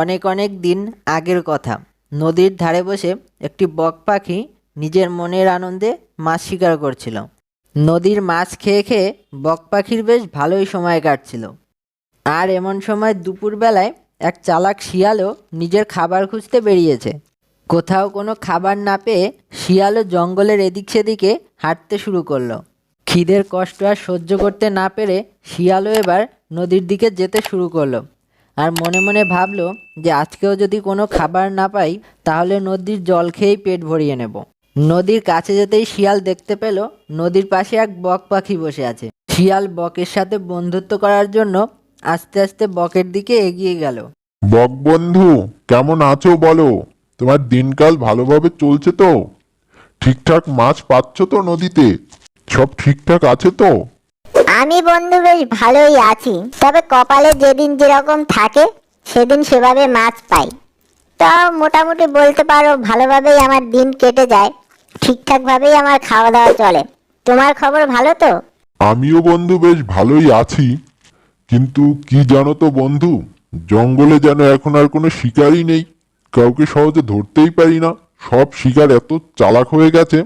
অনেক অনেক দিন আগের কথা। নদীর ধারে বসে একটি বক পাখি নিজের মনের আনন্দে মাছ শিকার করছিল। নদীর মাছ খেয়ে খেয়ে বক পাখির বেশ ভালোই সময় কাটছিল। আর এমন সময় দুপুরবেলায় এক চালাক শিয়ালও নিজের খাবার খুঁজতে বেরিয়েছে। কোথাও কোনো খাবার না পেয়ে শিয়ালও জঙ্গলের এদিক সেদিকে হাঁটতে শুরু করল। খিদের কষ্ট আর সহ্য করতে না পেরে শিয়ালও এবার নদীর দিকে যেতে শুরু করল। আর মনে মনে ভাবলো যে আজকেও যদি কোনো খাবার না পাই, তাহলে নদীর জল খেয়েই পেট ভরিয়ে নেব। নদীর কাছে যেতেই শিয়াল দেখতে পেল, নদীর পাশে এক বক পাখি বসে আছে। শিয়াল বকের সাথে বন্ধুত্ব করার জন্য আস্তে আস্তে বকের দিকে এগিয়ে গেল। বক বন্ধু, কেমন আছো বলো? তোমার দিনকাল ভালোভাবে চলছে তো? ঠিকঠাক মাছ পাচ্ছ তো নদীতে? সব ঠিকঠাক আছে তো? আমি বন্ধু বেশ ভালোই আছি, তবে কপালে যেদিন যেরকম থাকে, সেদিন সেভাবে মাছ পাই। তাও মোটামুটি বলতে পারো ভালোভাবেই আমার দিন কেটে যায়, ঠিকঠাকভাবেই আমার খাওয়া দাওয়া চলে। তোমার খবর ভালো তো? আমিও বন্ধু বেশ ভালোই আছি, কিন্তু কি জানো তো বন্ধু, জঙ্গলে যেন এখন আর কোনো শিকারই নেই, কাউকে সহজে ধরতেই পারি না। সব শিকার এত চালাক হয়ে গেছে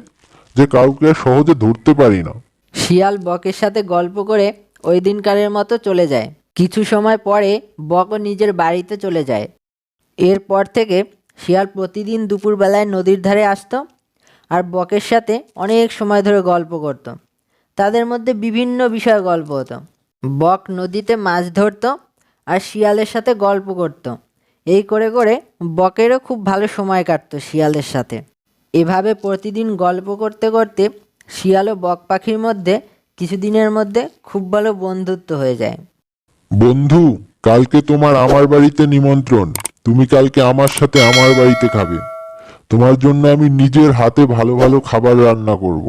যে কাউকে সহজে ধরতে পারি না। শিয়াল বকের সাথে গল্প করে ওই দিনকারের মতো চলে যায়। কিছু সময় পরে বকও নিজের বাড়িতে চলে যায়। এরপর থেকে শিয়াল প্রতিদিন দুপুরবেলায় নদীর ধারে আসতো আর বকের সাথে অনেক সময় ধরে গল্প করত। তাদের মধ্যে বিভিন্ন বিষয়ে গল্প হতো। বক নদীতে মাছ ধরতো আর শিয়ালের সাথে গল্প করতো। এই করে করে বকেরও খুব ভালো সময় কাটতো শিয়ালের সাথে। এভাবে প্রতিদিন গল্প করতে করতে শিয়াল ও বক পাখির মধ্যে কিছুদিনের মধ্যে খুব ভালো বন্ধুত্ব হয়ে যায়। বন্ধু কালকে তোমার আমার বাড়িতে নিমন্ত্রণ। তুমি কালকে আমার সাথে আমার বাড়িতে খাবে। তোমার জন্য আমি নিজের হাতে ভালো ভালো খাবার রান্না করব।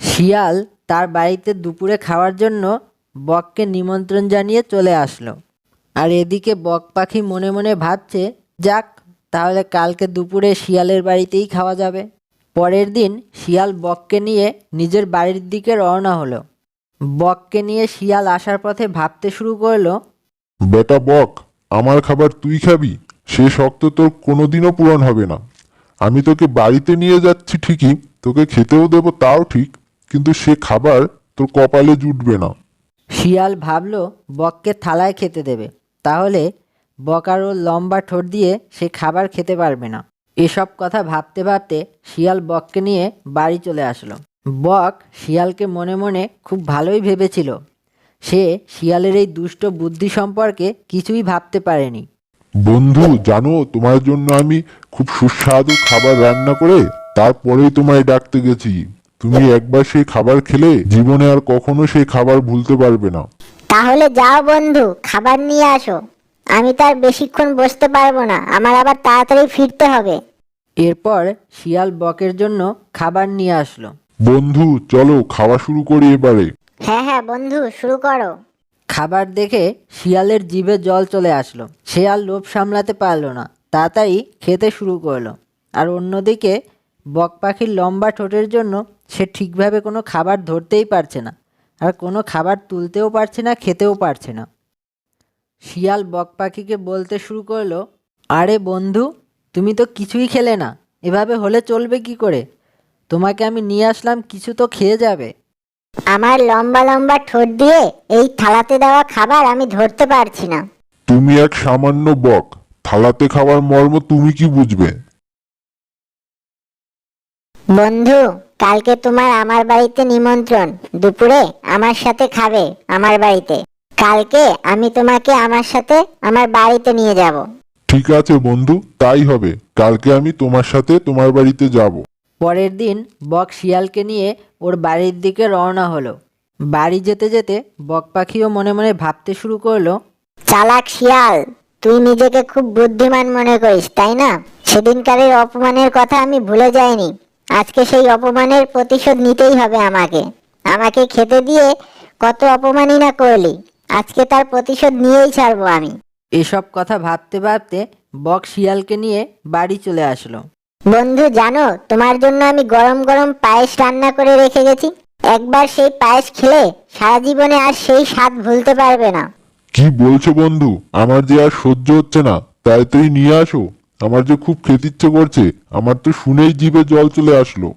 শিয়াল তার বাড়িতে দুপুরে খাওয়ার জন্য বককে নিমন্ত্রণ জানিয়ে চলে আসলো। আর এদিকে বক পাখি মনে মনে ভাবছে যাক তাহলে কালকে দুপুরে শিয়ালের বাড়িতেই খাওয়া যাবে। পরের দিন শিয়াল বককে নিয়ে নিজের বাড়ির দিকে রওনা হলো। বককে নিয়ে শিয়াল আসার পথে ভাবতে শুরু করল বেটা বক আমার খাবার তুই খাবি সে শক্ত তোর কোনোদিনও পূরণ হবে না। আমি তোকে বাড়িতে নিয়ে যাচ্ছি ঠিকই তোকে খেতেও দেবো তাও ঠিক কিন্তু সে খাবার তোর কপালে জুটবে না। শিয়াল ভাবলো বককে থালায় খেতে দেবে তাহলে বক আরও লম্বা ঠোঁট দিয়ে সে খাবার খেতে পারবে না। এসব কথা ভাবতে ভাবতে শিয়াল বককে নিয়ে বাড়ি চলে আসলো। বক শিয়ালকে মনে মনে খুব ভালোই ভেবেছিল। সে শিয়ালের এই দুষ্ট বুদ্ধি সম্পর্কে কিছুই ভাবতে পারেনি। বন্ধু জানো তোমার জন্য আমি খুব সুস্বাদু খাবার রান্না করে তারপরেই তোমায় ডাকতে গেছি। তুমি একবার সেই খাবার খেলে জীবনে আর কখনো সেই খাবার ভুলতে পারবে না। তাহলে যাও বন্ধু খাবার নিয়ে আসো। আমি তো আর বেশিক্ষণ বসতে পারব না। আমার আবার তাড়াতাড়ি ফিরতে হবে। এরপর শিয়াল বকের জন্য খাবার নিয়ে আসলো। বন্ধু চলো খাওয়া শুরু করি এবারে। হ্যাঁ হ্যাঁ বন্ধু শুরু করো। খাবার দেখে শিয়ালের জিভে জল চলে আসলো। সে আর লোভ সামলাতে পারল না। তাড়াতাড়ি খেতে শুরু করল। আর অন্যদিকে বক পাখির লম্বা ঠোঁটের জন্য সে ঠিকভাবে কোনো খাবার ধরতেই পারছে না। আর কোনো খাবার তুলতেও পারছে না খেতেও পারছে না। শিয়াল বক পাখিকে বলতে শুরু করল আরে বন্ধু তুমি তো কিছুই খেলে না এভাবে হলে চলবে কি করে? তোমাকে আমি নিয়ে আসলাম কিছু তো খেয়ে যাবে। আমার লম্বা লম্বা ঠোঁট দিয়ে এই থালাতে দেওয়া খাবার আমি ধরতে পারছি না। তুমি এক সামান্য বক থালাতে খাওয়ার মর্ম তুমি কি বুঝবে? বন্ধু কালকে তোমার আমার বাড়িতে নিমন্ত্রণ দুপুরে আমার সাথে খাবে আমার বাড়িতে। কালকে আমি তোমাকে আমার সাথে আমার বাড়িতে নিয়ে যাব। ঠিক আছে বন্ধু তাই হবে। কালকে আমি তোমার সাথে তোমার বাড়িতে যাব। পরের দিন বক শিয়ালকে নিয়ে ওর বাড়ির দিকে রওনা হলো। বাড়ি যেতে যেতে বক পাখিও মনে মনে ভাবতে শুরু করল চালাক শিয়াল তুই নিজেকে খুব বুদ্ধিমান মনে করিস তাই না? সেদিনকারের অপমানের কথা আমি ভুলে যাইনি। আজকে সেই অপমানের প্রতিশোধ নিতেই হবে আমাকে। আমাকে খেতে দিয়ে কত অপমানই না করলি। আজকে তার প্রতিশোধ নিয়েই ছাড়বো আমি। এসব কথা ভাবতে ভাবতে বক শিয়ালকে নিয়ে বাড়ি চলে আসলো। বন্ধু জানো তোমার জন্য আমি গরম গরম পায়েস রান্না করে রেখে গেছি। একবার সেই পায়েস খেলে সারা জীবনে আর সেই স্বাদ ভুলতে পারবে না। কি বলছো বন্ধু? আমার যে আর সহ্য হচ্ছে না তাড়াতাড়ি নিয়ে আসো। আমার যে খুব খেতে ইচ্ছে করছে আমার তো শুনেই জিভে জল চলে আসলো।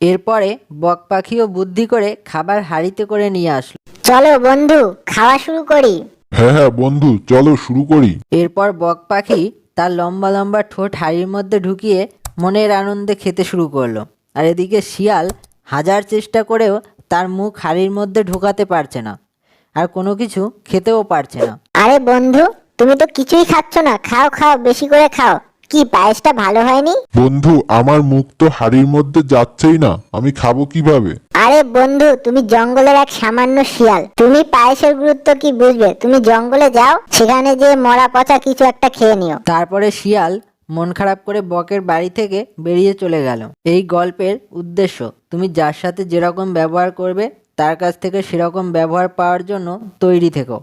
এরপরে বক পাখিও বুদ্ধি করে খাবার হাঁড়িতে করে নিয়ে আসলো। চলো বন্ধু খাওয়া শুরু করি। হ্যাঁ হ্যাঁ বন্ধু চলো শুরু করি। এরপর বক পাখি তার লম্বা লম্বা ঠোঁট হাঁড়ির মধ্যে ঢুকিয়ে মনের আনন্দে খেতে শুরু করল। আর এদিকে শিয়াল হাজার চেষ্টা করেও তার মুখ হাঁড়ির মধ্যে ঢোকাতে পারছে না। আর কোনো কিছু খেতেও পারছে না। আরে বন্ধু তুমি তো কিছুই খাচ্ছ না। খাও খাও বেশি করে খাও। কি পায়েসটা ভালো হয়নি? বন্ধু আমার মুখ তো হাড়ির মধ্যে যাচ্ছেই না। আমি খাব কীভাবে? আরে বন্ধু তুমি জঙ্গলের এক সামান্য শিয়াল। তুমি পায়েসের গুরুত্ব কি বুঝবে? তুমি জঙ্গলে যাও সেখানে যে মরা পচা কিছু একটা খেয়ে নিও। তারপরে শিয়াল মন খারাপ করে বকের বাড়ি থেকে বেরিয়ে চলে গেল। এই গল্পের উদ্দেশ্য তুমি যার সাথে যেরকম ব্যবহার করবে তার কাছ থেকে সেরকম ব্যবহার পাওয়ার জন্য তৈরি থেকো।